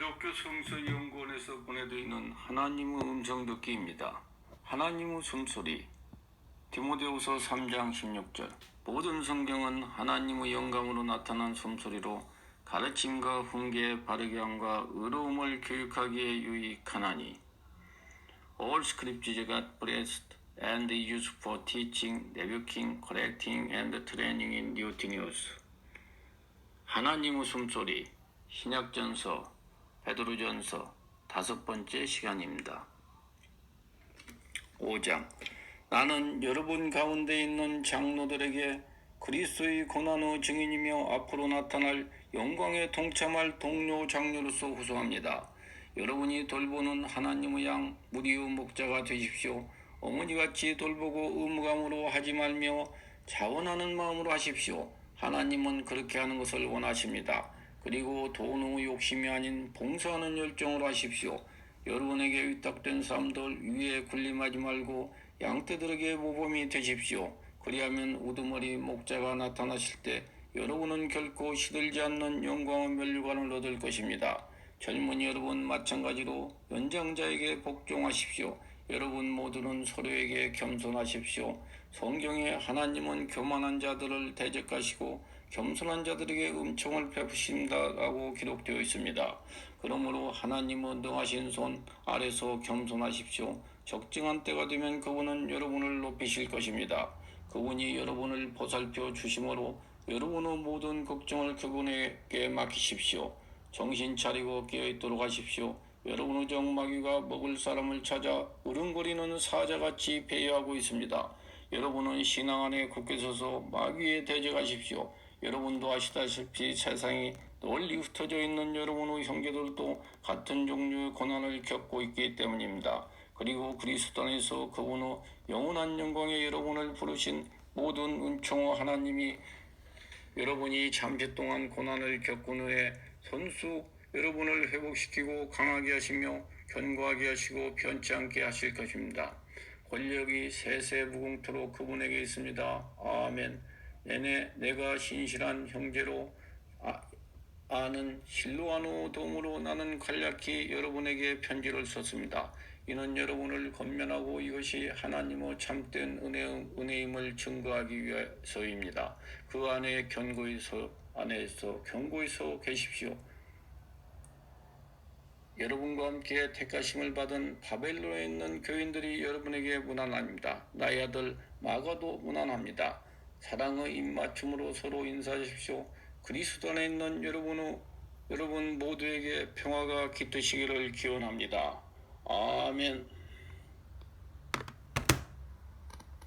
기독교 성서연구원에서 보내드리는 하나님의 음성 듣기입니다. 하나님의 숨소리 디모데후서 3장 16절. 모든 성경은 하나님의 영감으로 나타난 숨소리로 가르침과 훈계, 바르게 함과 의로움을 교육하기에 유익하나니. All scriptures blessed and used for teaching, rebuking, correcting, and training in duty 하나님의 숨소리 신약전서 베드로전서 다섯 번째 시간입니다. 5장 나는 여러분 가운데 있는 장로들에게 그리스도의 고난의 증인이며 앞으로 나타날 영광에 동참할 동료 장로로서 호소합니다. 여러분이 돌보는 하나님의 양 무리의 목자가 되십시오. 어머니같이 돌보고 의무감으로 하지 말며 자원하는 마음으로 하십시오. 하나님은 그렇게 하는 것을 원하십니다. 그리고 돈의 욕심이 아닌 봉사하는 열정으로 하십시오. 여러분에게 위탁된 사람들 위에 군림하지 말고 양떼들에게 모범이 되십시오. 그리하면 우두머리 목자가 나타나실 때 여러분은 결코 시들지 않는 영광의 멸류관을 얻을 것입니다. 젊은이 여러분 마찬가지로 연장자에게 복종하십시오. 여러분 모두는 서로에게 겸손하십시오. 성경에 하나님은 교만한 자들을 대적하시고 겸손한 자들에게 음총을 베푸신다라고 기록되어 있습니다. 그러므로 하나님은 능하신 손 아래서 겸손하십시오. 적정한 때가 되면 그분은 여러분을 높이실 것입니다. 그분이 여러분을 보살펴 주심으로 여러분의 모든 걱정을 그분에게 맡기십시오. 정신 차리고 깨어있도록 하십시오. 여러분의 정마귀가 먹을 사람을 찾아 으릉거리는 사자같이 배회하고 있습니다. 여러분은 신앙 안에 굳게 서서 마귀에 대적하십시오. 여러분도 아시다시피 세상이 널리 흩어져 있는 여러분의 형제들도 같은 종류의 고난을 겪고 있기 때문입니다. 그리고 그리스도 안에서 그분의 영원한 영광에 여러분을 부르신 모든 은총의 하나님이 여러분이 잠시 동안 고난을 겪은 후에 선수 여러분을 회복시키고 강하게 하시며 견고하게 하시고 변치 않게 하실 것입니다. 권력이 세세 무궁토록 그분에게 있습니다. 아멘. 내내 내가 신실한 형제로 아, 아는 실로아노 도움으로 나는 간략히 여러분에게 편지를 썼습니다. 이는 여러분을 건면하고 이것이 하나님의 참된 은혜, 은혜임을 증거하기 위해서입니다. 그 안에 견고히 서 안에서 견고히 서 계십시오. 여러분과 함께 택하심을 받은 바벨론에 있는 교인들이 여러분에게 무난합니다. 나의 아들 마가도 무난합니다. 사랑의 입맞춤으로 서로 인사하십시오. 그리스도 안에 있는 여러분의 여러분 모두에게 평화가 깃드시기를 기원합니다. 아멘.